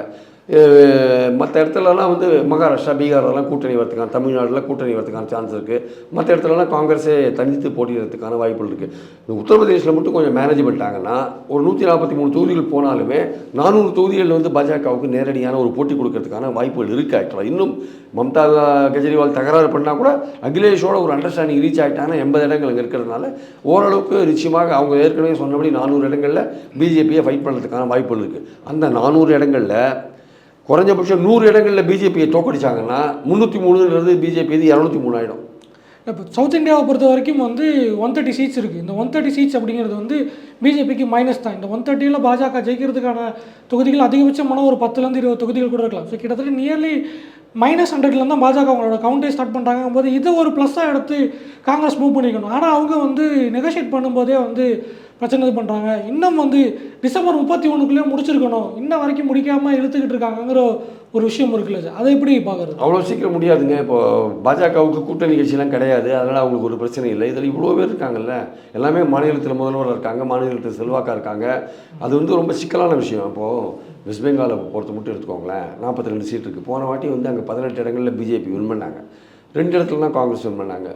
மற்ற இடத்துலலாம் வந்து மகாராஷ்டிரா பீகார்லாம் கூட்டணி வரதுக்கான தமிழ்நாட்டில் கூட்டணி வரதுக்கான சான்ஸ் இருக்குது மற்ற இடத்துலலாம் காங்கிரஸே தனித்து போட்டியிடறதுக்கான வாய்ப்புகள் இருக்குது இந்த உத்தரப்பிரதேசில் மட்டும் கொஞ்சம் மேனேஜ் பண்ணிட்டாங்கன்னா ஒரு நூற்றி நாற்பத்தி மூணு தொகுதிகள் போனாலுமே நானூறு தொகுதிகளில் வந்து பாஜகவுக்கு நேரடியான ஒரு போட்டி கொடுக்கறதுக்கான வாய்ப்புகள் இருக்குது ஆக்சுவலாக இன்னும் மம்தா கெஜ்ரிவால் தகராறு பண்ணால் கூட அகிலேஷோட ஒரு அண்டர்ஸ்டாண்டிங் ரீச் ஆகிட்டாங்கன்னா எண்பது இடங்கள் அங்கே இருக்கிறதுனால ஓரளவுக்கு நிச்சயமாக அவங்க ஏற்கனவே சொன்னபடி நானூறு இடங்களில் பிஜேபியை ஃபைட் பண்ணுறதுக்கான வாய்ப்புகள் இருக்குது அந்த நானூறு இடங்களில் குறைஞ்சபட்சம் நூறு இடங்களில் பிஜேபியை தோக்கடிச்சாங்கன்னா முந்நூற்றி மூணுன்றது பிஜேபி இது இரநூத்தி மூணாயிடும். இப்போ சவுத் இந்தியாவை பொறுத்த வரைக்கும் வந்து ஒன் தேர்ட்டி சீட்ஸ் இருக்குது இந்த ஒன் தேர்ட்டி சீட்ஸ் அப்படிங்கிறது வந்து பிஜேபிக்கு மைனஸ் தான். இந்த ஒன் தேர்ட்டியில் பாஜக ஜெயிக்கிறதுக்கான தொகுதிகள் அதிகபட்சமான ஒரு பத்துலேருந்து இருபது தொகுதிகள் கூட இருக்கலாம். ஸோ கிட்டத்தட்ட நியர்லி மைனஸ் ஹண்ட்ரட்லேருந்து தான் பாஜக அவங்களோட கவுண்டே ஸ்டார்ட் பண்ணுறாங்க போது இதை ஒரு ப்ளஸ்ஸாக எடுத்து காங்கிரஸ் மூவ் பண்ணிக்கணும். ஆனால் அவங்க வந்து நெகோஷியேட் பண்ணும்போதே வந்து பிரச்சனை இது பண்ணுறாங்க இன்னும் வந்து டிசம்பர் முப்பத்தி ஒன்றுக்குள்ளே முடிச்சிருக்கணும். இன்ன வரைக்கும் முடிக்காமல் இழுத்துக்கிட்டு இருக்காங்கங்கிற ஒரு விஷயம் இருக்குல்ல சார்? அதை எப்படி பார்க்குறது? அவ்வளோ சீக்கிரம் முடியாதுங்க. இப்போ பாஜகவுக்கு கூட்டணி கட்சியெல்லாம் கிடையாது. அதனால் அவங்களுக்கு ஒரு பிரச்சனை இல்லை. இதில் இவ்வளோ பேர் இருக்காங்கல்ல. எல்லாமே மாநிலத்தில் முதல்வர் இருக்காங்க. மாநிலத்தில் செல்வாக்காக இருக்காங்க. அது வந்து ரொம்ப சிக்கலான விஷயம். இப்போது வெஸ்ட் பெங்காலை பொறுத்த மட்டும் எடுத்துக்கோங்களேன். நாற்பத்தி ரெண்டு சீட் இருக்குது போன வாட்டி வந்து அங்கே பதினெட்டு இடங்களில் பிஜேபி வின் பண்ணாங்க. ரெண்டு இடத்துல தான் காங்கிரஸ் வின் பண்ணாங்க.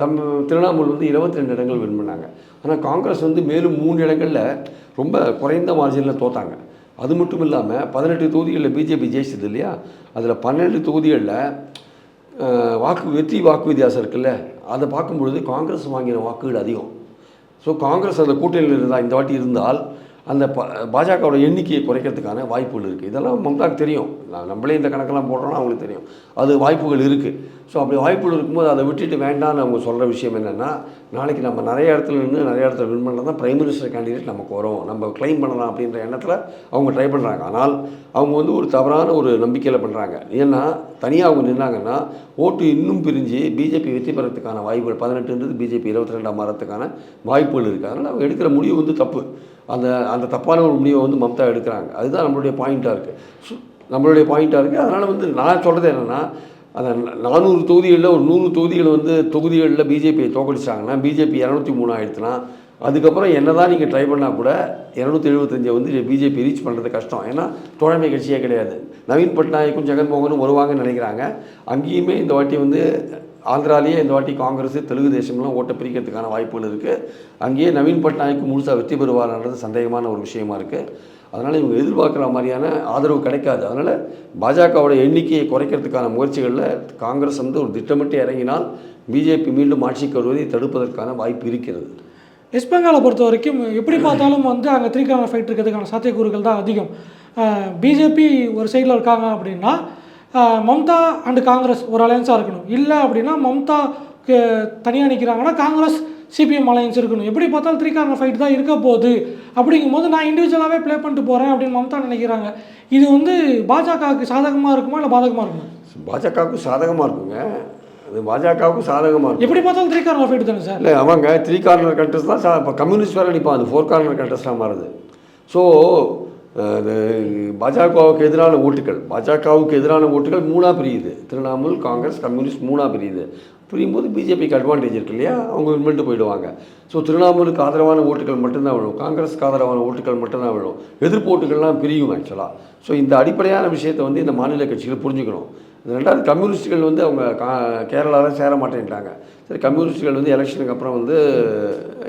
தம் திரிணாமுல் வந்து இருபத்தி ரெண்டு இடங்கள் வின் பண்ணாங்க. ஆனால் காங்கிரஸ் வந்து மேலும் மூணு இடங்களில் ரொம்ப குறைந்த மார்ஜினில் தோத்தாங்க. அது மட்டும் இல்லாமல் பதினெட்டு தொகுதிகளில் பிஜேபி ஜெயிச்சது இல்லையா? அதில் பன்னெண்டு தொகுதிகளில் வாக்கு வெற்றி வாக்கு வித்தியாசம் இருக்குல்ல? அதை பார்க்கும்பொழுது காங்கிரஸ் வாங்கின வாக்குகள் அதிகம். ஸோ காங்கிரஸ் அந்த கூட்டணியில் இருந்தால் இந்த வாட்டி இருந்தால் அந்த ப பாஜகவோட எண்ணிக்கையை குறைக்கிறதுக்கான வாய்ப்புகள் இருக்குது இதெல்லாம் மம்தாக்கு தெரியும். நான் நம்மளே இந்த கணக்கெல்லாம் போடுறோன்னா அவங்களுக்கு தெரியும். அது வாய்ப்புகள் இருக்குது ஸோ அப்படி வாய்ப்புகள் இருக்கும்போது அதை விட்டுட்டு வேண்டாம்னு அவங்க சொல்கிற விஷயம் என்னென்னா நாளைக்கு நம்ம நிறைய இடத்துல நின்று நிறைய இடத்துல வின் பண்ணால் தான் பிரைம் மினிஸ்டர் கேண்டிடேட் நமக்கு வரும். நம்ம க்ளைம் பண்ணலாம் அப்படின்ற எண்ணத்தில் அவங்க ட்ரை பண்ணுறாங்க ஆனால் அவங்க வந்து ஒரு தவறான ஒரு நம்பிக்கையில் பண்ணுறாங்க ஏன்னா தனியாக அவங்க நின்னாங்கன்னா ஓட்டு இன்னும் பிரிஞ்சு பிஜேபி வெற்றி பெறத்துக்கான வாய்ப்புகள் பதினெட்டுன்றது பிஜேபி இருபத்தி ரெண்டாம் மாறத்துக்கான வாய்ப்புகள் இருக்குது அதனால் அவங்க எடுக்கிற முடிவு வந்து தப்பு. அந்த அந்த தப்பான ஒரு முடிவை வந்து மம்தா எடுக்கிறாங்க. அதுதான் நம்மளுடைய பாயிண்ட்டாக இருக்குது நம்மளுடைய பாயிண்ட்டாக இருக்குது அதனால் வந்து நான் சொல்கிறது என்னென்னா அந்த நானூறு தொகுதிகளில் ஒரு நூறு தொகுதிகள் வந்து தொகுதிகளில் பிஜேபியை தோக்கடிச்சாங்கன்னா பிஜேபி இரநூத்தி மூணு ஆயிடுச்சுன்னா அதுக்கப்புறம் என்ன தான் நீங்கள் ட்ரை பண்ணால் கூட இரநூத்தி எழுபத்தஞ்சை வந்து பிஜேபி ரீச் பண்ணுறது கஷ்டம். ஏன்னா தோழமை கட்சியே கிடையாது. நவீன் பட்நாயக்கும் ஜெகன்மோகனும் வருவாங்கன்னு நினைக்கிறாங்க. அங்கேயுமே இந்த வாட்டி வந்து ஆந்திராலேயே இந்த வாட்டி காங்கிரஸ் தெலுங்கு தேசம்லாம் ஓட்டை பிரிக்கிறதுக்கான வாய்ப்புகள் இருக்குது அங்கேயே நவீன் பட்நாயக் முழுசாக வெற்றி பெறுவார்ன்றது சந்தேகமான ஒரு விஷயமா இருக்குது அதனால் இவங்க எதிர்பார்க்குற மாதிரியான ஆதரவு கிடைக்காது. அதனால் பாஜகவோட எண்ணிக்கையை குறைக்கிறதுக்கான முயற்சிகளில் காங்கிரஸ் வந்து ஒரு திட்டமிட்டு இறங்கினால் பிஜேபி மீண்டும் ஆட்சிக்கு வருவதை தடுப்பதற்கான வாய்ப்பு இருக்கிறது. வெஸ்ட் பெங்காலை பொறுத்த வரைக்கும் எப்படி பார்த்தாலும் வந்து அங்கே த்ரீ கார்னர் ஃபைட் இருக்கிறதுக்கான சாத்தியக்கூறுகள் தான் அதிகம். பிஜேபி ஒரு சைடில் இருக்காங்க அப்படின்னா மம்தா அண்டு காங்கிரஸ் ஒரு அலையன்ஸாக இருக்கணும். இல்லை அப்படின்னா மம்தா தனியாக நிற்கிறாங்கன்னா காங்கிரஸ் சிபிஎம் அலையன்ஸ் இருக்கணும். எப்படி பார்த்தாலும் த்ரீ கார்னர் ஃபைட் தான் இருக்க போகுது. அப்படிங்கும்போது நான் இண்டிவிஜுவலாகவே ப்ளே பண்ணிட்டு போகிறேன் அப்படின்னு மம்தா நினைக்கிறாங்க. இது வந்து பாஜகவுக்கு சாதகமாக இருக்குமா இல்லை பாதகமாக இருக்குமா? பாஜகவுக்கு சாதகமாக இருக்குங்க. அது பாஜகவுக்கு சாதகமாக இருக்கும். எப்படி பார்த்தாலும் த்ரீ கார்னர் ஃபைட் தானே சார்? இல்லை அவங்க த்ரீ கார்னர் கண்டஸ்ட் தான் இப்போ கம்யூனிஸ்ட் வேறு நிற்பான் அது ஃபோர் கார்னர் கண்டஸ்டாக மாறுது. ஸோ பாஜகவுக்கு எதிரான ஓட்டுகள் பாஜகவுக்கு எதிரான ஓட்டுகள் மூணாக பிரியுது. திரிணாமுல் காங்கிரஸ் கம்யூனிஸ்ட் மூணாக பிரியுது. பிரியும் போது பிஜேபிக்கு அட்வான்டேஜ் இருக்கு இல்லையா? அவங்க வின் போயிடுவாங்க. ஸோ திரிணாமுலுக்கு ஆதரவான ஓட்டுகள் மட்டும்தான் விழும். காங்கிரஸ்க்கு ஆதரவான ஓட்டுகள் மட்டும்தான் விழும். எதிர்ப்பு ஓட்டுகள்லாம் பிரியும் ஆக்சுவலாக ஸோ இந்த அடிப்படையான விஷயத்தை வந்து இந்த மாநில கட்சிகள் புரிஞ்சுக்கணும். ரெண்டாவது கம்யூனிஸ்ட்டுகள் வந்து அவங்க கா கேரளாவில் சேர மாட்டேன்ட்டாங்க. சரி கம்யூனிஸ்ட்டுகள் வந்து எலெக்ஷனுக்கு அப்புறம் வந்து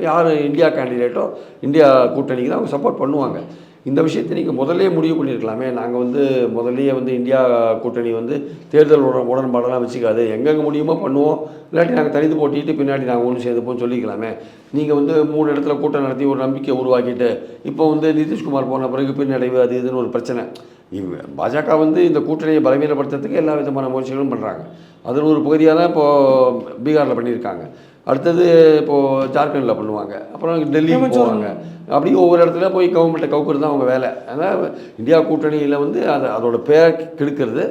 யார் இந்தியா கேண்டிடேட்டோ இந்தியா கூட்டணிக்கு தான் அவங்க சப்போர்ட் பண்ணுவாங்க. இந்த விஷயத்தை நீங்கள் முதலே முடிவு பண்ணியிருக்கலாமே நாங்கள் வந்து முதலே வந்து இந்தியா கூட்டணி வந்து தேர்தல் உடன் உடன்பாடெல்லாம் வச்சுக்காது. எங்கெங்கே முடியுமோ பண்ணுவோம். இல்லாட்டி நாங்கள் தனித்து போட்டிட்டு பின்னாடி நாங்கள் ஒன்று சேர்ந்துப்போம் சொல்லிக்கலாமே நீங்கள் வந்து மூணு இடத்துல கூட்டம் நடத்தி ஒரு நம்பிக்கை உருவாக்கிட்டு இப்போ வந்து நிதிஷ்குமார் போன பிறகு பின்னடைவு அது இதுன்னு ஒரு பிரச்சனை. இவ பாஜக வந்து இந்த கூட்டணியை பலவீனப்படுத்துறதுக்கு எல்லா விதமான முயற்சிகளும் பண்ணுறாங்க அதில் ஒரு பகுதியாக தான் இப்போது பீகாரில் பண்ணியிருக்காங்க. அடுத்தது இப்போது ஜார்க்கண்டில் பண்ணுவாங்க. அப்புறம் ஹேமந்த் போவாங்க. அப்படி ஒவ்வொரு இடத்துல போய் கவர்மெண்ட்டை கவுக்குறது தான் அவங்க வேலை. அதான் இந்தியா கூட்டணியில் வந்து அது அதோட பேர் கெடுக்கிறது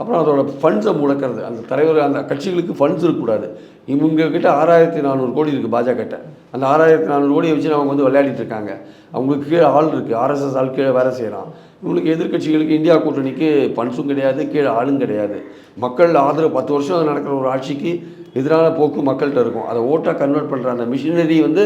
அப்புறம் அதோட ஃபண்ட்ஸை முடக்கிறது. அந்த தலைவர் அந்த கட்சிகளுக்கு ஃபண்ட்ஸ் இருக்கக்கூடாது. இவங்க கிட்ட ஆறாயிரத்தி நானூறு கோடி இருக்குது பாஜகட்ட. அந்த ஆறாயிரத்தி நானூறு கோடியை வச்சு அவங்க வந்து விளையாடிட்டு இருக்காங்க. அவங்களுக்கு கீழே ஆள் இருக்குது ஆர்எஸ்எஸ் ஆள் கீழே வேலை செய்கிறான் இவங்களுக்கு எதிர்க்கட்சிகளுக்கு இந்தியா கூட்டணிக்கு ஃபண்ட்ஸும் கிடையாது கீழே ஆளும் கிடையாது. மக்கள் ஆதரவு பத்து வருஷம் நடக்கிற ஒரு ஆட்சிக்கு எதிரான போக்கு மக்கள்கிட்ட இருக்கும். அதை ஓட்டாக கன்வெர்ட் பண்ணுற அந்த மிஷினரி வந்து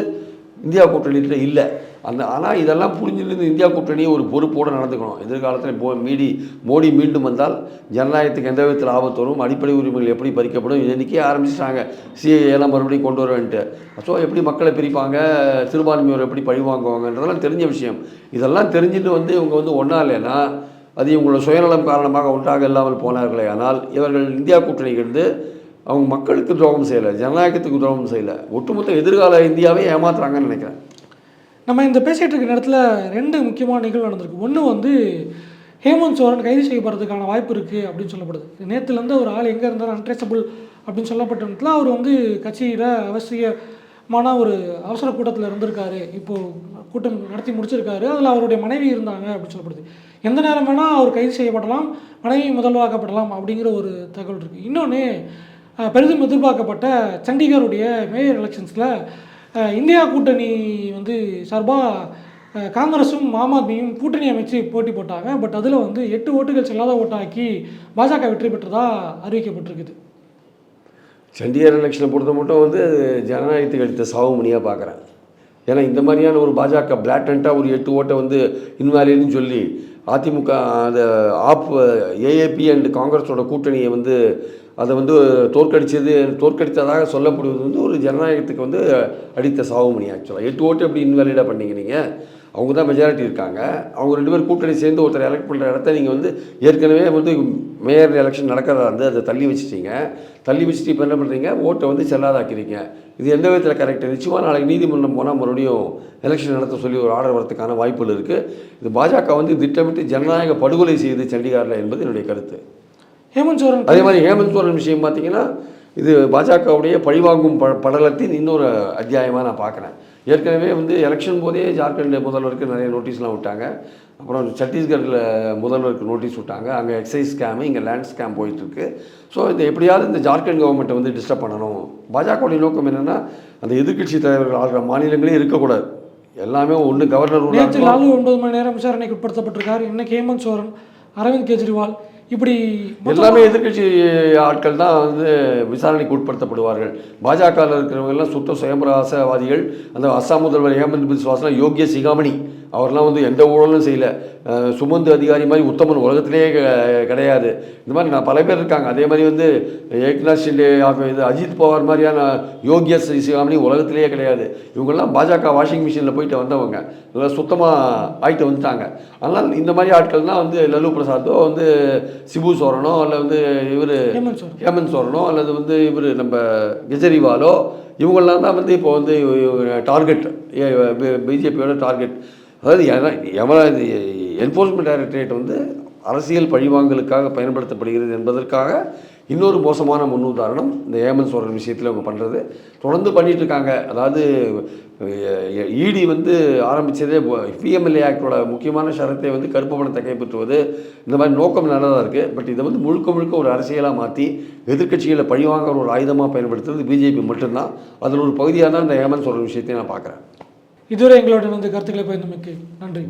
இந்தியா கூட்டணிகிட்ட இல்லை. அந்த ஆனால் இதெல்லாம் புரிஞ்சிருந்து இந்தியா கூட்டணியை ஒரு பொறுப்போடு நடந்துக்கணும். எதிர்காலத்தில் போ மீடி மோடி மீண்டும் வந்தால் ஜனநாயகத்துக்கு எந்த விதத்தில் ஆபத்து வரும்? அடிப்படை உரிமைகள் எப்படி பறிக்கப்படும்? இன்றைக்கே ஆரம்பிச்சிட்டாங்க. சிஏலாம் மறுபடியும் கொண்டு வருவேன்ட்டு. ஸோ எப்படி மக்களை பிரிப்பாங்க? சிறுபான்மையோர் எப்படி பழிவாங்குவாங்கன்றதெல்லாம் தெரிஞ்ச விஷயம். இதெல்லாம் தெரிஞ்சுட்டு வந்து இவங்க வந்து ஒன்றா இல்லைன்னா அது இவங்களோட சுயநலம் காரணமாக ஒன்றாக இல்லாமல் போனார்களே. ஆனால் இவர்கள் இந்தியா கூட்டணிக்கு அவங்க மக்களுக்கு துரோகம் செய்யலை ஜனநாயகத்துக்கு துரோகம் செய்யலை. ஒட்டுமொத்த எதிர்கால இந்தியாவே ஏமாத்துறாங்கன்னு நினைக்கிறேன். நம்ம இந்த பேசிகிட்டு இருக்க நேரத்தில் ரெண்டு முக்கியமான நிகழ்வு நடந்திருக்கு. ஒன்று வந்து ஹேமந்த் சோரன் கைது செய்யப்படுறதுக்கான வாய்ப்பு இருக்குது அப்படின்னு சொல்லப்படுது. நேற்றுலேருந்து ஒரு ஆள் எங்கே இருந்தாலும் அன்ட்ரேசபிள் அப்படின்னு சொல்லப்பட்ட அவர் வந்து கட்சியில் அவசியமான ஒரு அவசர கூட்டத்தில் இருந்திருக்காரு. இப்போது கூட்டம் நடத்தி முடிச்சிருக்காரு. அதில் அவருடைய மனைவி இருந்தாங்க அப்படின்னு சொல்லப்படுது. எந்த நேரம் வேணால் அவர் கைது செய்யப்படலாம் மனைவி முதல்வாக்கப்படலாம் அப்படிங்கிற ஒரு தகவல் இருக்குது இன்னொன்று பெரிதும் எதிர்பார்க்கப்பட்ட சண்டிகருடைய மேயர் எலெக்ஷன்ஸில் இந்தியா கூட்டணி வந்து சார்பாக காங்கிரஸும் ஆம் ஆத்மியும் கூட்டணி அமைச்சு போட்டி போட்டாங்க. பட் அதில் வந்து எட்டு ஓட்டுகள் செல்லாத ஓட்டாக்கி பாஜக வெற்றி பெற்றதாக அறிவிக்கப்பட்டிருக்குது. சண்டிகர் எலெக்ஷனை பொறுத்த மட்டும் வந்து ஜனநாயகத்துக்கு அடித்த சாவுமணியாக பார்க்குறேன் ஏன்னா இந்த மாதிரியான ஒரு பாஜக பிளாட்டண்ட்டாக ஒரு எட்டு ஓட்டை வந்து இன்வாலின்னு சொல்லி அதிமுக அந்த ஆப் ஏஏபி அண்ட் காங்கிரஸோட கூட்டணியை வந்து அதை வந்து தோற்கடித்தது தோற்கடித்ததாக சொல்லப்படுவது வந்து ஒரு ஜனநாயகத்துக்கு வந்து அடித்த சாவுமணி ஆக்சுவலாக எட்டு ஓட்டு எப்படி இன்வாலிடாக பண்ணீங்க நீங்கள் அவங்க தான் மெஜாரிட்டி இருக்காங்க. அவங்க ரெண்டு பேர் கூட்டணி சேர்ந்து ஒருத்தர் எலெக்ட் பண்ணுற இடத்த நீங்கள் வந்து ஏற்கனவே வந்து மேயர் எலெக்ஷன் நடக்கிறதா இருந்து அதை தள்ளி வச்சுட்டீங்க. தள்ளி வச்சுட்டு இப்போ என்ன பண்ணுறீங்க ஓட்டை வந்து செல்லாதாக்கிறீங்க இது எந்த விதத்தில் கரெக்ட் நிச்சயமாக நாளைக்கு நீதிமன்றம் போனால் மறுபடியும் எலெக்ஷன் நடத்த சொல்லி ஒரு ஆர்டர் வரதுக்கான வாய்ப்புகள் இருக்குது இது பாஜக வந்து திட்டமிட்டு ஜனநாயக படுகொலை செய்யுது சண்டிகாரில் என்பது என்னுடைய கருத்து. ஹேமந்த் சோரன் அதே மாதிரி ஹேமந்த் சோரன் விஷயம் பார்த்தீங்கன்னா இது பாஜகவுடைய பழிவாங்கும் ப படலத்தின் இன்னொரு அத்தியாயமாக நான் பார்க்குறேன் ஏற்கனவே வந்து எலெக்ஷன் போதே ஜார்க்கண்ட் முதல்வருக்கு நிறைய நோட்டீஸ்லாம் விட்டாங்க. அப்புறம் சத்தீஸ்கரில் முதல்வருக்கு நோட்டீஸ் விட்டாங்க. அங்கே எக்ஸைஸ் ஸ்கேமு இங்கே லேண்ட் ஸ்கேம் போயிட்டுருக்கு. ஸோ இந்த எப்படியாவது இந்த ஜார்க்கண்ட் கவர்மெண்ட்டை வந்து டிஸ்டர்ப் பண்ணணும். பாஜகவுடைய நோக்கம் என்னென்னா அந்த எதிர்க்கட்சி தலைவர்கள் ஆளுற மாநிலங்களே இருக்கக்கூடாது. எல்லாமே ஒன்று கவர்னர் நேற்று ஒன்பது மணி நேரம் விசாரணைக்கு உட்படுத்தப்பட்டிருக்காரு. இன்னைக்கு ஹேமந்த் சோரன் அரவிந்த் கெஜ்ரிவால் இப்படி எல்லாமே எதிர்க்கட்சி ஆட்கள் தான் வந்து விசாரணைக்கு உட்படுத்தப்படுவார்கள். பாஜகவில் இருக்கிறவங்க எல்லாம் சுத்த சுயம்பிரகாசவாதிகள் அந்த அஸ்ஸாம் முதல்வர் ஹேமந்த் பிஸ்வாஸ்லாம் யோகிய சிகாமணி. அவர்லாம் வந்து எந்த ஊழலும் செய்யல. சுமந்து அதிகாரி மாதிரி உத்தமன் உலகத்திலேயே கிடையாது. இந்த மாதிரி நான் பல பேர் இருக்காங்க. அதே மாதிரி வந்து ஏக்நாத் ஷிண்டே இது அஜித் பவார் மாதிரியான யோகிய சி- சிகாமணி உலகத்திலேயே கிடையாது. இவங்கெல்லாம் பாஜக வாஷிங் மிஷினில் போயிட்டு வந்தவங்க. இதெல்லாம் சுத்தமாக ஆயிட்டு வந்துட்டாங்க. அதனால் இந்த மாதிரி ஆட்கள் தான் வந்து லல்லு பிரசாத்தோ வந்து சிபு சோரனோ அல்ல வந்து இவர் ஹேமந்த் சோரனோ. அல்லது வந்து இவர் நம்ம கெஜ்ரிவாலோ இவங்கெல்லாம் தான் வந்து இப்போ வந்து டார்கெட் பிஜேபியோட டார்கெட் அதாவது எவன என்ஃபோர்ஸ்மெண்ட் டைரக்டரேட் வந்து அரசியல் பழிவாங்கலுக்காக பயன்படுத்தப்படுகிறது என்பதற்காக இன்னொரு மோசமான முன்னுதாரணம் இந்த ஏமன் சோரன் விஷயத்தில் அவங்க பண்ணுறது தொடர்ந்து பண்ணிகிட்ருக்காங்க இருக்காங்க அதாவது இடி வந்து ஆரம்பித்ததே பிஎம்எல்ஏ ஆக்டோட முக்கியமான ஷரத்தை வந்து கருப்பு பணத்தை கைப்பற்றுவது. இந்த மாதிரி நோக்கம் நல்லதாக இருக்குது பட் இதை வந்து முழுக்க முழுக்க ஒரு அரசியலாக மாற்றி எதிர்க்கட்சிகளை பழிவாங்கிற ஒரு ஆயுதமாக பயன்படுத்துறது பிஜேபி மட்டும்தான். அதில் ஒரு பகுதியாக தான் இந்த ஏமன் சோரன் விஷயத்தை நான் பார்க்குறேன். இதுவரை எங்களோட வந்து கருத்துக்களை பகிர்ந்தமைக்கு நன்றி.